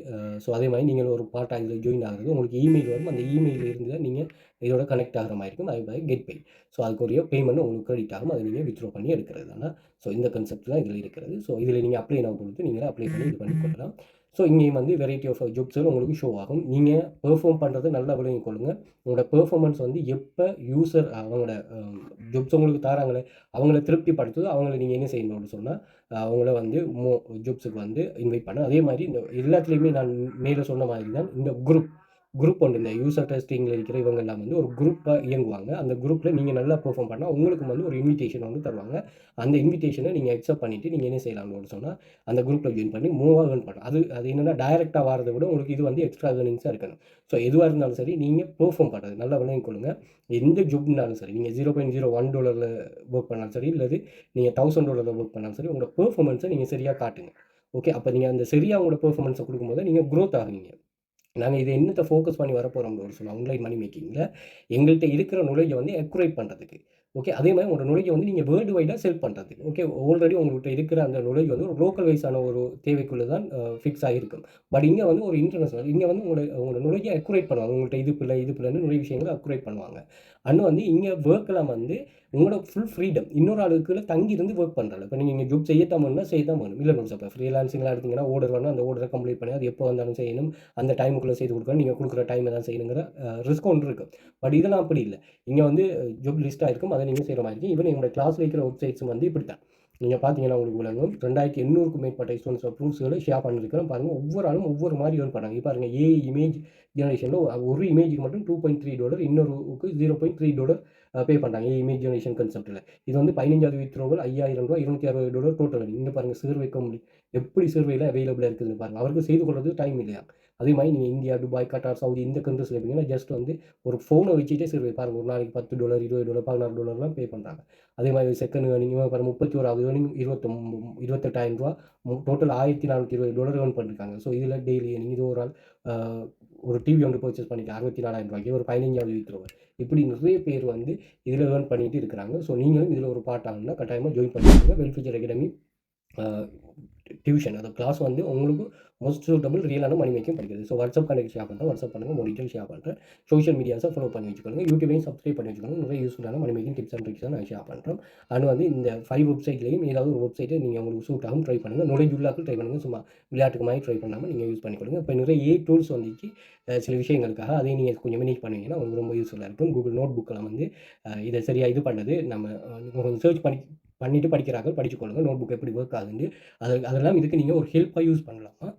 ஸோ அதே மாதிரி நீங்கள் ஒரு பார்ட்டாக இதில் ஜாயின் ஆகுறது உங்களுக்கு இமெயில் வரும். அந்த இமெயில் இருந்து தான் நீங்கள் இதோட கனெக்ட் ஆகிற மாதிரி இருக்கும். அதே மாதிரி கெட் பே ஸோ அதுக்குரிய பேமெண்ட் உங்களுக்கு கிரெடிட் ஆகும். அதை நீங்கள் வித்ரோ பண்ணி எடுக்கிறது தானே? ஸோ இந்த கன்செப்ட் தான் இதில் இருக்கிறது. ஸோ இதில் நீங்கள் அப்ளை நான் கொடுத்து நீங்கள் அப்ளை பண்ணி இது பண்ணி கொள்ளலாம். ஸோ இங்கேயும் வந்து வெரைட்டி ஆஃப் ஜாப்ஸுகள் உங்களுக்கு ஷோ ஆகும். நீங்கள் பெர்ஃபார்ம் பண்ணுறது நல்லா விளங்கிக் கொள்ளுங்கள் உங்களோட பெர்ஃபார்மன்ஸ் வந்து எப்போ யூசர் அவங்களோட ஜாப்ஸ் உங்களுக்கு தராங்களே அவங்கள திருப்திப்படுத்துது அவங்கள நீங்கள் என்ன செய்யணும்னு சொன்னால் அவங்கள வந்து மோ ஜாப்ஸுக்கு வந்து இன்வைட் பண்ண. அதே மாதிரி இந்த எல்லாத்துலேயுமே நான் மேலே சொன்ன மாதிரி தான் இந்த குரூப் குரூப் ஒன்று இந்த யூசர் டெஸ்டிங்கில் இருக்கிற இவங்க எல்லாம் வந்து ஒரு குரூப்பாக இயங்குவாங்க. அந்த குரூப்பில் நீங்கள் நல்லா பெர்ஃபார்ம் பண்ணால் உங்களுக்கு வந்து ஒரு இன்விடேஷன் வந்து தருவாங்க. அந்த இன்விடேஷனை நீங்கள் அக்செப்ட் பண்ணிவிட்டு நீங்கள் என்ன செய்யலாம்னு சொன்னால் அந்த குரூப்பில் ஜாயின் பண்ணி மூவாக ஏர்ன் பண்ணலாம். அது அது என்னென்னா டைரெக்டாக வரதை விட உங்களுக்கு இது வந்து எக்ஸ்ட்ரா ஏர்னிங்ஸாக இருக்கணும். ஸோ எதுவாக இருந்தாலும் சரி நீங்கள் பெர்ஃபார்ம் பண்ணுறது நல்லா விலையும் கொடுங்க. எந்த ஜாப்னாலும் சரி நீங்கள் ஜீரோ பாயிண்ட் ஜீரோ ஒன் டாலரில் ஒர்க் பண்ணாலும் சரி இல்லை நீங்கள் தௌசண்ட் டாலரில் ஒர்க் பண்ணாலும் சரி உங்களோட பெர்ஃபார்மன்ஸை நீங்கள் சரியாக காட்டுங்க. ஓகே அப்போ நீங்கள் அந்த சரியாக உங்களோட பெர்ஃபார்மன்ஸை கொடுக்கும்போது நீங்கள் க்ரோத் ஆகுவீங்க. நாங்கள் இதை என்னத்தை ஃபோக்கஸ் பண்ணி வரப்போகிறோம் ஒரு சொல்லுவோம் ஆன்லைன் மணி மேக்கிங்கில் எங்கள்கிட்ட இருக்கிற நுழையை வந்து எக்ரேட் பண்ணுறதுக்கு ஓகே அதே மாதிரி உங்களோட நுழையை வந்து நீங்கள் வேர்ல்டு வைடாக செல் பண்ணுறதுக்கு ஓகே ஆல்ரெடி உங்கள்கிட்ட இருக்கிற அந்த நுழை வந்து ஒரு லோக்கல் வைஸான ஒரு தேவைக்குள்ளே தான் ஃபிக்ஸ் ஆகிருக்கும் பட் இங்கே வந்து ஒரு இன்டர்நேஷனல் இங்கே வந்து உங்களோட உங்களோட நுழையை அக்யூரேட் பண்ணுவாங்க. உங்கள்கிட்ட இது பிள்ளை இது பிள்ளைன்னு நிறைய விஷயங்களை அக்ரேட் பண்ணுவாங்க. அண்ணன் வந்து இங்கே ஒர்க்கெல்லாம் வந்து உங்களோட ஃபுல் ஃப்ரீடம் இன்னொரு ஆளுக்குள்ள தங்கி இருந்து ஒர்க் பண்ணுறாங்க இப்போ நீங்கள் ஜாப் செய்யத்தான் வேணும்னா செய்யத்தான் வேணும். இல்லை நோட்ஸ் இப்போ ஃப்ரீலான்சிங்லாம் எடுத்திங்கன்னா ஓர்டர் வேணும் அந்த ஓர்டரை கம்ப்ளீட் பண்ணி அது எப்போ வந்தாலும் செய்யணும். அந்த டைமுக்குள்ளே செய்து கொடுக்கணும். நீங்கள் கொடுக்குற டைம் தான் செய்யணுங்கிற ரிஸ்க் ஒன்று இருக்கும் பட் இதெல்லாம் அப்படி இல்லை. இங்கே வந்து ஜூப் லிஸ்ட்டாக இருக்கும். அதை நீங்கள் செய்கிற மாதிரி இருக்கும். ஈவன் எங்களோட கிளாஸ் வைக்கிற வெப்சைட்ஸும் வந்து இப்படி தான் நீங்கள் பார்த்தீங்கன்னா உங்களுக்கு விளங்கும். ரெண்டாயிரத்தி எண்ணூறுக்கும் மேற்பட்ட ஸ்டூடெண்ட்ஸ் ப்ரூஃப்ஸ்களை ஷேர் பண்ணியிருக்கிறோம் பாருங்கள் ஒவ்வொரு ஆளும் ஒவ்வொரு மாதிரி ஏர்ன் பண்ணாங்க இப்போ பாருங்கள் ஏ இமேஜ் ஜெனரேஷனில் ஒரு இமேஜுக்கு மட்டும் two point three dollar இன்னொருக்கு zero point three dollar pay பண்ணுறாங்க ஏ இமேஜ் ஜெனரேஷன் கன்செப்ட்டில் இது வந்து பதினஞ்சாவது வித்ரோவல் ஐயாயிரம் ரூபா இருநூத்தி அறுபது டாலர் டோட்டல் இங்கே பாருங்கள் சர்வே கம்பெனி எப்படி சேர்வையில் அவைலபிளாக இருக்குதுன்னு பாருங்கள் அவருக்கு செய்து கொள்வது டைம் இல்லையா? அதே மாதிரி நீங்கள் இந்தியா துபாய் கட்டார் சவுதி இந்த கண்ட்ரிஸ் இருப்பீங்கன்னா ஜஸ்ட் வந்து ஒரு ஃபோனை வச்சுட்டே சரி பாருங்கள் ஒரு நாளைக்கு பத்து டாலர் இருபது டாலர் பதினாறு டாலர்லாம் பே பண்ணுறாங்க அதே மாதிரி செகண்ட் ஏர்னிங் பாருங்கள் முப்பத்தி ஓராவது ஏர்னிங் இருபத்தொம் இருபத்தெட்டாயிரம் ரூபா டோட்டல் ஆயிரத்தி நானூற்றி இருபது டாலர் ஏர்ன் பண்ணியிருக்காங்க ஸோ இதில் டெய்லி ஏர்னிங் இது ஒரு ஆள் ஒரு டிவி ஒன்று பர்ச்சேஸ் பண்ணிட்டு அறுபத்தி நாலாயிரம் ரூபாய்க்கு ஒரு பதினஞ்சாவது வித்துருவார். இப்படி நிறைய பேர் வந்து இதில் ஏர்ன் பண்ணிட்டு இருக்கிறாங்க. ஸோ நீங்களும் இதில் ஒரு பார்ட் ஆகணும்னா கட்டாயமாக ஜாயின் பண்ணிக்கோங்க. வெல்ஃபியூச்சர் அகாடமி டியூஷன் அந்த கிளாஸ் வந்து உங்களுக்கு மோஸ்ட் சூட்டபிள் ரியலான மணி மேக்கிங் படிக்கிறது. ஸோ வாட்ஸ்அப் கண்டக்ட் ஷேர் பண்ணுறேன் வாட்ஸ்அப் பண்ணுங்கள் உங்கள் டீட்டெயில் ஷேர் பண்ணுறேன் சோஷியல் மீடியாஸை ஃபாலோ பண்ணி வச்சுக்கோங்க. யூடியூபையும் சப்ஸ்கிரைப் பண்ணி வச்சுக்கோங்க. நிறைய யூஸ்ஃபுல்லான money making tips and tricks நான் ஷேர் பண்ணுறோம் அண்ட் வந்து இந்த ஃபைவ் வெப்சைட்லேயும் ஏதாவது ஒரு வெப்சைட்டை நீங்கள் உங்களுக்கு சூட் ஆகும் ட்ரை பண்ணுங்கள் நுழைஞ்சு உள்ளாக்கள் ட்ரை பண்ணுங்கள் சும்மா விளையாட்டுக்கு மாதிரி ட்ரை பண்ணாமல் நீங்கள் யூஸ் பண்ணிக்கொடுங்க இப்போ நிறைய ஏ டூல்ஸ் வந்துச்சு. சில விஷயங்களுக்காக அதையும் நீங்கள் கொஞ்சம் மினிக் பண்ணுவீங்கன்னா உங்களுக்கு ரொம்ப யூஸ்ஃபுல்லாக இருக்கும். கூகுள் நோட் புக்கெல்லாம் வந்து இதை சரியாக இது பண்ணது. நம்ம கொஞ்சம் சர்ச் பண்ணி பண்ணிவிட்டு படிக்கிறாங்க படிச்சுக்கொள்ளுங்க நோட் புக் எப்படி ஒர்க் ஆகுதுன்னு. அது அதெல்லாம் இதுக்கு நீங்கள் ஒரு ஹெல்ப்பாக யூஸ் பண்ணலாமா.